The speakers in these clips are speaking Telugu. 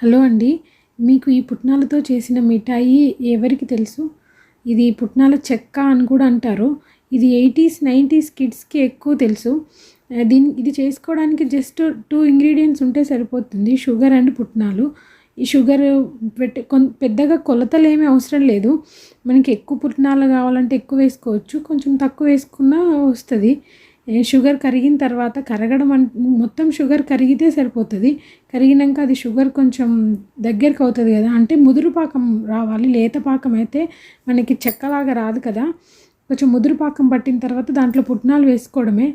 హలో అండి మీకు ఈ పుట్నాలతో చేసిన మిఠాయి ఎవరికి తెలుసు? ఇది పుట్నాల చెక్క అని కూడా అంటారు. ఇది ఎయిటీస్ నైంటీస్ కిడ్స్కి ఎక్కువ తెలుసు. దీని ఇది చేసుకోవడానికి జస్ట్ టూ ఇంగ్రీడియంట్స్ ఉంటే సరిపోతుంది షుగర్ అండ్ పుట్నాలు. ఈ షుగర్ పెట్టి కొన్ పెద్దగా కొలతలు ఏమీ అవసరం లేదు. మనకి ఎక్కువ పుట్నాలు కావాలంటే ఎక్కువ వేసుకోవచ్చు కొంచెం తక్కువ వేసుకున్నా వస్తుంది. షుగర్ కరిగిన తర్వాత కరగడం మొత్తం షుగర్ కరిగితే సరిపోతుంది. కరిగినాక అది షుగర్ కొంచెం దగ్గరికి అవుతుంది కదా. అంటే ముదురు పాకం రావాలి. లేత పాకం అయితే మనకి చెక్కలాగా రాదు కదా. కొంచెం ముదురు పాకం పట్టిన తర్వాత దాంట్లో పుట్నాలు వేసుకోవడమే.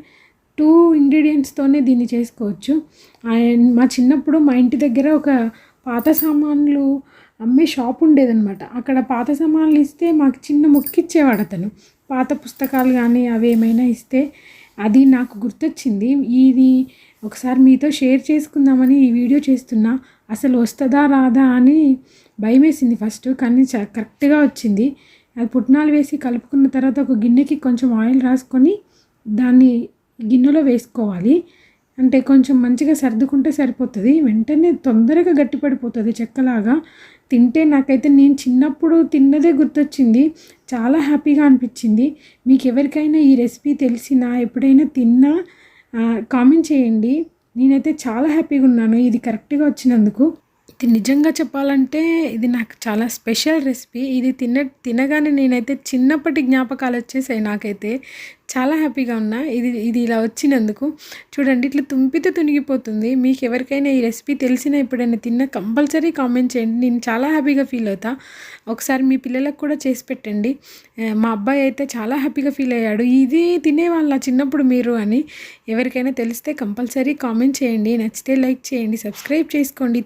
టూ ఇంగ్రీడియంట్స్తోనే దీన్ని చేసుకోవచ్చు. అండ్ మా చిన్నప్పుడు మా ఇంటి దగ్గర ఒక పాత సామాన్లు అమ్మే షాప్ ఉండేదనమాట అక్కడ పాత సామాన్లు ఇస్తే మాకు చిన్న ముక్కిచ్చేవాడు అతను. పాత పుస్తకాలు కానీ అవి ఏమైనా ఇస్తే అది నాకు గుర్తొచ్చింది. ఇది ఒకసారి మీతో షేర్ చేసుకుందామని ఈ వీడియో చేస్తున్నా. అసలు వస్తుందా రాదా అని భయమేసింది ఫస్ట్ కానీ చ కరెక్ట్గా వచ్చింది. అది పుట్నాలు వేసి కలుపుకున్న తర్వాత ఒక గిన్నెకి కొంచెం ఆయిల్ రాసుకొని దాన్ని గిన్నెలో వేసుకోవాలి. అంటే కొంచెం మంచిగా సర్దుకుంటే సరిపోతుంది. వెంటనే తొందరగా గట్టిపడిపోతుంది చెక్కలాగా. తింటే నాకైతే నేను చిన్నప్పుడు తిన్నదే గుర్తొచ్చింది. చాలా హ్యాపీగా అనిపించింది. మీకు ఎవరికైనా ఈ రెసిపీ తెలిసినా ఎప్పుడైనా తిన్నా కామెంట్ చేయండి. నేనైతే చాలా హ్యాపీగా ఉన్నాను. ఇది కరెక్ట్గా వచ్చినందుకు. నిజంగా చెప్పాలంటే ఇది నాకు చాలా స్పెషల్ రెసిపీ. ఇది తిన తినగానే నేనైతే చిన్నప్పటి జ్ఞాపకాలు వచ్చేసాయి నాకైతే. చాలా హ్యాపీగా ఉన్నా. ఇది ఇది ఇలా వచ్చినందుకు. చూడండి ఇట్లా తుంపితే తునిగిపోతుంది. మీకు ఎవరికైనా ఈ రెసిపీ తెలిసినా ఎప్పుడైనా తిన్న కంపల్సరీ కామెంట్ చేయండి. నేను చాలా హ్యాపీగా ఫీల్ అవుతా. ఒకసారి మీ పిల్లలకు కూడా చేసి పెట్టండి. మా అబ్బాయి అయితే చాలా హ్యాపీగా ఫీల్ అయ్యాడు. ఇది తినేవాళ్ళ చిన్నప్పుడు మీరు అని ఎవరికైనా తెలిస్తే కంపల్సరీ కామెంట్ చేయండి. నచ్చితే లైక్ చేయండి సబ్స్క్రైబ్ చేసుకోండి.